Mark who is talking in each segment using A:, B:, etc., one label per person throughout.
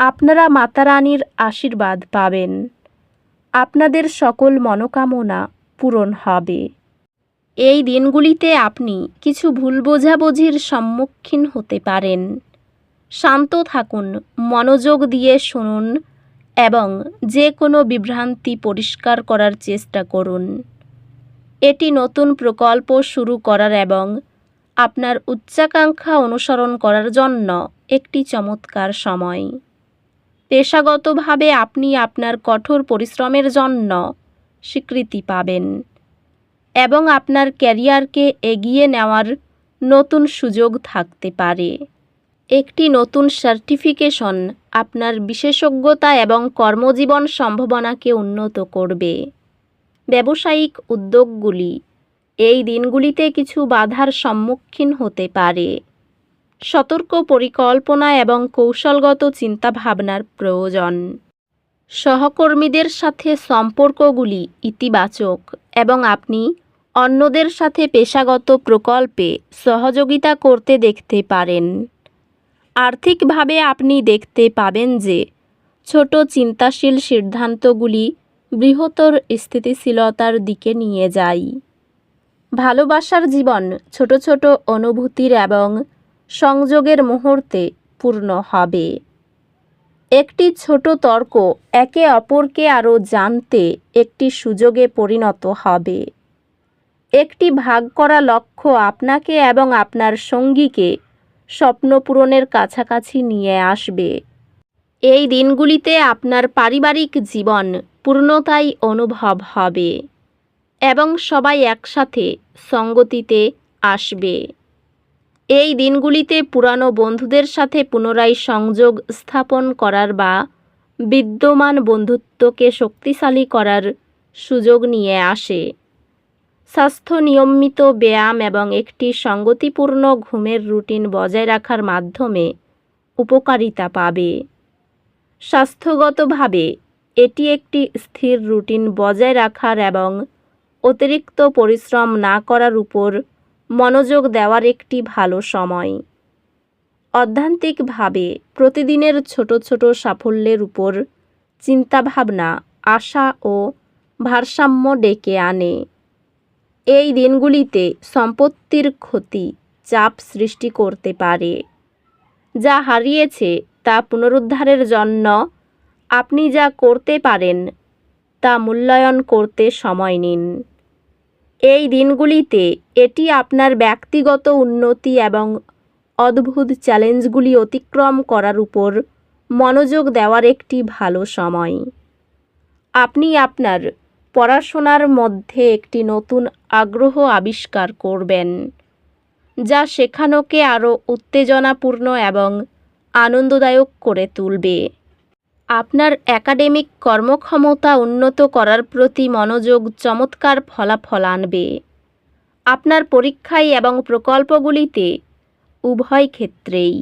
A: আপনারা মাতা রানীর আশীর্বাদ পাবেন। আপনাদের সকল মনোকামনা পূরণ হবে। এই দিনগুলিতে আপনি কিছু ভুল বোঝাবুঝির সম্মুখীন হতে পারেন। শান্ত থাকুন, মনোযোগ দিয়ে শুনুন এবং যে কোনো বিভ্রান্তি পরিষ্কার করার চেষ্টা করুন। এটি নতুন প্রকল্প শুরু করার এবং আপনার উচ্চাকাঙ্ক্ষা অনুসরণ করার জন্য একটি চমৎকার সময়। পেশাগতভাবে আপনি আপনার কঠোর পরিশ্রমের জন্য স্বীকৃতি পাবেন এবং আপনার ক্যারিয়ারকে এগিয়ে নেওয়ার নতুন সুযোগ থাকতে পারে। একটি নতুন সার্টিফিকেশন আপনার বিশেষজ্ঞতা এবং কর্মজীবন সম্ভাবনাকে উন্নত করবে। ব্যবসায়িক উদ্যোগগুলি এই দিনগুলিতে কিছু বাধার সম্মুখীন হতে পারে। সতর্ক পরিকল্পনা এবং কৌশলগত চিন্তাভাবনার প্রয়োজন। সহকর্মীদের সাথে সম্পর্কগুলি ইতিবাচক এবং আপনি অন্যদের সাথে পেশাগত প্রকল্পে সহযোগিতা করতে দেখতে পারেন। আর্থিকভাবে আপনি দেখতে পাবেন যে ছোট চিন্তাশীল সিদ্ধান্তগুলি বৃহত্তর স্থিতিশীলতার দিকে নিয়ে যায়। ভালোবাসার জীবন ছোট ছোট অনুভূতির এবং সংযোগের মুহূর্তে পূর্ণ হবে। একটি ছোট তর্ক একে অপরকে আরও জানতে একটি সুযোগে পরিণত হবে। একটি ভাগ করা লক্ষ্য আপনাকে এবং আপনার সঙ্গীকে স্বপ্ন পূরণের কাছাকাছি নিয়ে আসবে। এই দিনগুলিতে আপনার পারিবারিক জীবন পূর্ণতাই অনুভব হবে এবং সবাই একসাথে সঙ্গতিতে আসবে। এই দিনগুলিতে পুরানো বন্ধুদের সাথে পুনরায় সংযোগ স্থাপন করার বা বিদ্যমান বন্ধুত্বকে শক্তিশালী করার সুযোগ নিয়ে আসে। স্বাস্থ্য নিয়মিত ব্যায়াম এবং একটি সঙ্গতিপূর্ণ ঘুমের রুটিন বজায় রাখার মাধ্যমে উপকারিতা পাবে। স্বাস্থ্যগতভাবে এটি একটি স্থির রুটিন বজায় রাখার এবং অতিরিক্ত পরিশ্রম না করার উপর মনোযোগ দেওয়ার একটি ভালো সময়। অধ্যান্তিকভাবে প্রতিদিনের ছোট ছোট সাফল্যের উপর চিন্তাভাবনা, আশা ও ভারসাম্য ডেকে আনে। এই দিনগুলিতে সম্পত্তির ক্ষতি, চাপ সৃষ্টি করতে পারে। যা হারিয়েছে তা পুনরুদ্ধারের জন্য আপনি যা করতে পারেন, তা মূল্যায়ন করতে সময় নিন। এই দিনগুলিতে এটি আপনার ব্যক্তিগত উন্নতি এবং অদ্ভুত চ্যালেঞ্জগুলি অতিক্রম করার উপর মনোযোগ দেওয়ার একটি ভালো সময়। আপনি আপনার পড়াশোনার মধ্যে একটি নতুন আগ্রহ আবিষ্কার করবেন, যা শেখানোকে আরও উত্তেজনাপূর্ণ এবং আনন্দদায়ক করে তুলবে। আপনার একাডেমিক কর্মক্ষমতা উন্নত করার প্রতি মনোযোগ চমৎকার ফলাফল আনবে। আপনার পরীক্ষায় এবং প্রকল্পগুলিতে উভয় ক্ষেত্রেই।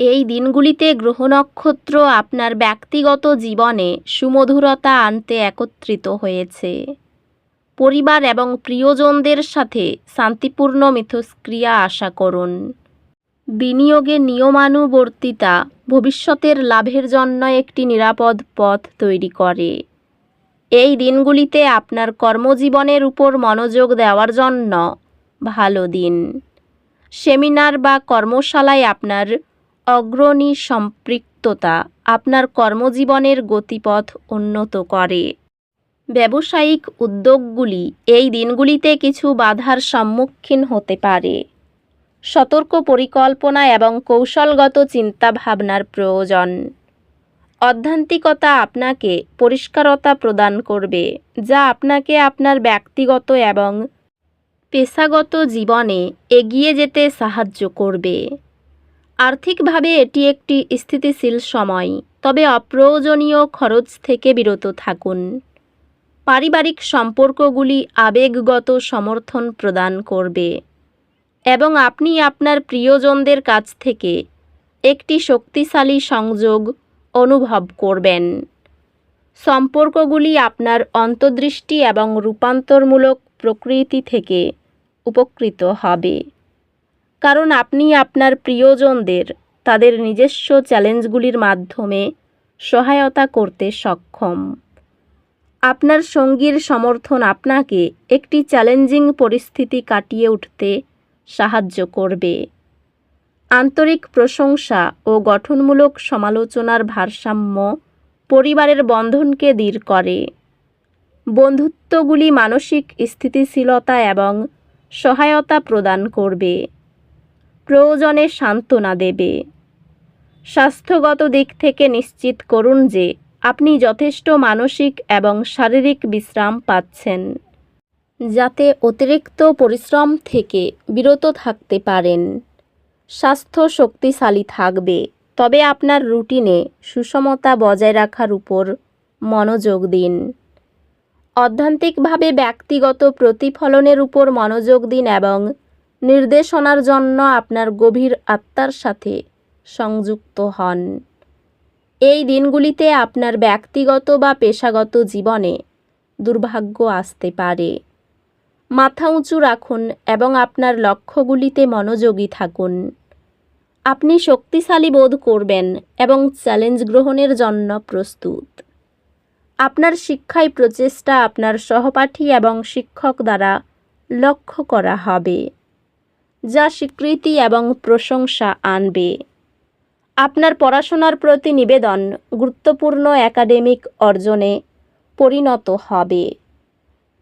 A: এই দিনগুলিতে গ্রহ নক্ষত্র আপনার ব্যক্তিগত জীবনে সুমধুরতা আনতে একত্রিত হয়েছে। পরিবার এবং প্রিয়জনদের সাথে শান্তিপূর্ণ মিথস্ক্রিয়া আশা করুন। বিনিয়োগে নিয়মানুবর্তিতা ভবিষ্যতের লাভের জন্য একটি নিরাপদ পথ তৈরি করে। এই দিনগুলিতে আপনার কর্মজীবনের উপর মনোযোগ দেওয়ার জন্য ভালো দিন। সেমিনার বা কর্মশালায় আপনার অগ্রণী সম্পৃক্ততা আপনার কর্মজীবনের গতিপথ উন্নত করে। ব্যবসায়িক উদ্যোগগুলি এই দিনগুলিতে কিছু বাধার সম্মুখীন হতে পারে। সতর্ক পরিকল্পনা এবং কৌশলগত চিন্তাভাবনার প্রয়োজন। অধ্যান্তিকতা আপনাকে পরিষ্কারতা প্রদান করবে, যা আপনাকে আপনার ব্যক্তিগত এবং পেশাগত জীবনে এগিয়ে যেতে সাহায্য করবে। আর্থিকভাবে এটি একটি স্থিতিশীল সময়, তবে অপ্রয়োজনীয় খরচ থেকে বিরত থাকুন। পারিবারিক সম্পর্কগুলি আবেগগত সমর্থন প্রদান করবে। এবং আপনি আপনার প্রিয়জনদের কাছ থেকে একটি শক্তিশালী সংযোগ অনুভব করবেন। সম্পর্কগুলি আপনার অন্তর্দৃষ্টি এবং রূপান্তরমূলক প্রকৃতি থেকে উপকৃত হবে। কারণ আপনি আপনার প্রিয়জনদের, তাদের নিজস্ব চ্যালেঞ্জগুলির মাধ্যমে সহায়তা করতে সক্ষম। আপনার সঙ্গীর সমর্থন আপনাকে একটি চ্যালেঞ্জিং পরিস্থিতি কাটিয়ে উঠতে সাহায্য করবে। আন্তরিক প্রশংসা ও গঠনমূলক সমালোচনার ভারসাম্য পরিবারের বন্ধনকে দৃঢ় করে। বন্ধুত্বগুলি মানসিক স্থিতিশীলতা এবং সহায়তা প্রদান করবে। প্রয়োজনে সান্ত্বনা দেবে। স্বাস্থ্যগত দিক থেকে নিশ্চিত করুন যে আপনি যথেষ্ট মানসিক এবং শারীরিক বিশ্রাম পাচ্ছেন। যাতে অতিরিক্ত পরিশ্রম থেকে বিরত থাকতে পারেন। স্বাস্থ্য শক্তিশালী থাকবে, তবে আপনার রুটিনে সুষমতা বজায় রাখার উপর মনোযোগ দিন। অধ্যান্তিকভাবে ব্যক্তিগত প্রতিফলনের উপর মনোযোগ দিন এবং নির্দেশনার জন্য আপনার গভীর আত্মার সাথে সংযুক্ত হন। এই দিনগুলিতে আপনার ব্যক্তিগত বা পেশাগত জীবনে দুর্ভাগ্য আসতে পারে। মাথা উঁচু রাখুন এবং আপনার লক্ষ্যগুলিতে মনোযোগী থাকুন। আপনি শক্তিশালী বোধ করবেন এবং চ্যালেঞ্জ গ্রহণের জন্য প্রস্তুত। আপনার শিক্ষায় প্রচেষ্টা আপনার সহপাঠী এবং শিক্ষক দ্বারা লক্ষ্য করা হবে, যা স্বীকৃতি এবং প্রশংসা আনবে। আপনার পড়াশোনার প্রতি নিবেদন গুরুত্বপূর্ণ একাডেমিক অর্জনে পরিণত হবে।